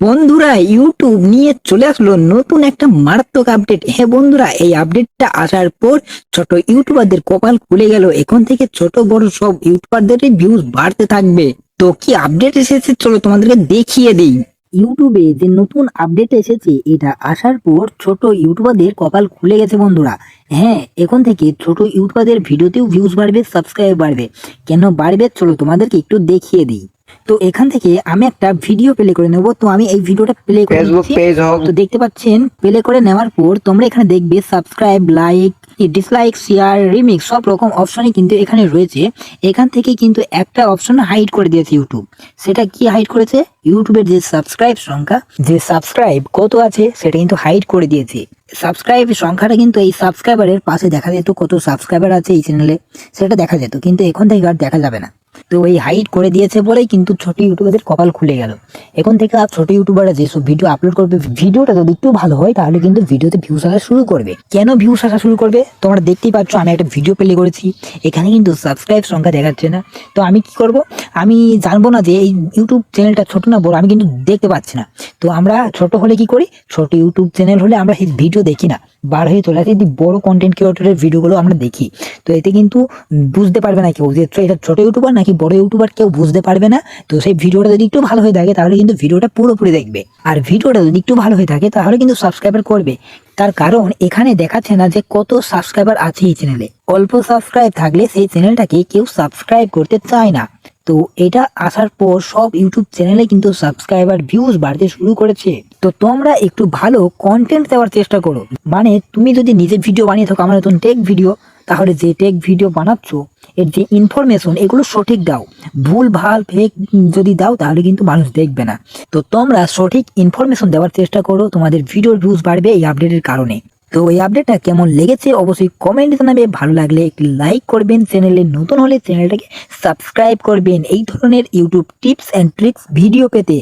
বন্ধুরা ইউটিউব নিয়ে চলে আসলো নতুন একটা মারাত্মক আপডেট হ্যাঁ বন্ধুরা, এই আপডেটটা আসার পর ছোট ইউটিউবারদের কপাল খুলে গেল। এখন থেকে ছোট, বড় সব ইউটিউবারদের ভিউজ বাড়তে থাকবে। তো কি আপডেট এসেছে চলো তোমাদেরকে দেখিয়ে দিই। ইউটিউবে যে নতুন আপডেট এসেছে, এটা আসার পর ছোট ইউটিউবারদের কপাল খুলে গেছে বন্ধুরা। হ্যাঁ এখন থেকে ছোট ইউটিউবারদের ভিডিওতেও ভিউজ বাড়বে সাবস্ক্রাইব বাড়বে। কেন বাড়বে? চলো তোমাদেরকে একটু দেখিয়ে দিই। তো এখান থেকে আমি একটা ভিডিও প্লে করে নেব। তো আমি এই ভিডিওটা প্লে করে ফেসবুক পেজ হোক। তো দেখতে পাচ্ছেন প্লে করে নেওয়ার পর তোমরা এখানে দেখবে subscribe like dislike share remix সব রকম অপশনই কিন্তু এখানে রয়েছে। এখান থেকে কিন্তু একটা অপশন হাইড করে দিয়েছে ইউটিউব সেটা কি হাইড করেছে? ইউটিউবের যে সাবস্ক্রাইব সংখ্যা যে সাবস্ক্রাইব কত আছে সেটা কিন্তু হাইড করে দিয়েছে। সাবস্ক্রাইব সংখ্যাটা কিন্তু এই সাবস্ক্রাইবারের পাশে দেখা যেত কত সাবস্ক্রাইবার আছে এই চ্যানেলে সেটা দেখা যেত কিন্তু এখন থেকে আর দেখা যাবে না। তো এই হাইট করে দিয়েছে বলেই কিন্তু ছোট ইউটিউবারদের কপাল খুলে গেল। এখন থেকে আর ছোট ইউটিউবাররা যেসব ভিডিও আপলোড করবে ভিডিওটা যদি একটু ভালো হয়, তাহলে কিন্তু ভিডিওতে ভিউস আসা শুরু করবে। কেন ভিউস আসা শুরু করবে? তোমরা দেখতেই পাচ্ছ, আমি একটা ভিডিও প্লে করেছি। এখানে কিন্তু সাবস্ক্রাইব সংখ্যা দেখাচ্ছে না। তো আমি কি করব? আমি জানব না যে এই ইউটিউব চ্যানেলটা ছোট না বড়, আমি কিন্তু দেখতে পাচ্ছি না। তো আমরা ছোট হলে কি করি? ছোট ইউটিউব চ্যানেল হলে আমরা এই ভিডিও দেখি না। বার হয়ে চলে যদি বড় কন্টেন্ট ক্রিয়েটরের ভিডিওগুলো আমরা দেখি। তো এতে কিন্তু বুঝতে পারবে না কেউ যে এটা ছোট ইউটিউবার নাকি বড় ইউটিউবার কেউ বুঝতে পারবে না। তো সেই ভিডিওটা যদি একটু ভালো হয়ে থাকে, তাহলে কিন্তু ভিডিওটা পুরোপুরি দেখবে। আর ভিডিওটা যদি একটু ভালো হয়ে থাকে, তাহলে কিন্তু সাবস্ক্রাইবার করবে। তার কারণ এখানে দেখাচ্ছে না যে কত সাবস্ক্রাইবার আছে এই চ্যানেলে অল্প সাবস্ক্রাইব থাকলে সেই চ্যানেলটাকে কেউ সাবস্ক্রাইব করতে চায় না। তো এটা আসার পর সব ইউটিউব চ্যানেলে কিন্তু সাবস্ক্রাইবার ভিউজ বাড়তে শুরু করেছে। তো তোমরা একটু ভালো কন্টেন্ট দেওয়ার চেষ্টা করো। মানে তুমি যদি নিজে ভিডিও বানিয়ে থাকো, আমার নতুন টেক ভিডিও তাহলে যে টেক ভিডিও বানাচ্ছ, এর যে ইনফরমেশন এগুলো সঠিক দাও। ভুল, ভালো ফেক যদি দাও, তাহলে কিন্তু মানুষ দেখবে না। তো তোমরা সঠিক ইনফরমেশন দেওয়ার চেষ্টা করো, তোমাদের ভিডিওর ভিউজ বাড়বে এই আপডেটের কারণে। তো এই আপডেটটা কেমন লেগেছে অবশ্যই কমেন্টে জানাবে। ভালো লাগলে একটি লাইক করবেন। চ্যানেলে নতুন হলে চ্যানেলটাকে সাবস্ক্রাইব করবেন। এই ধরনের YouTube tips and tricks video পেতে।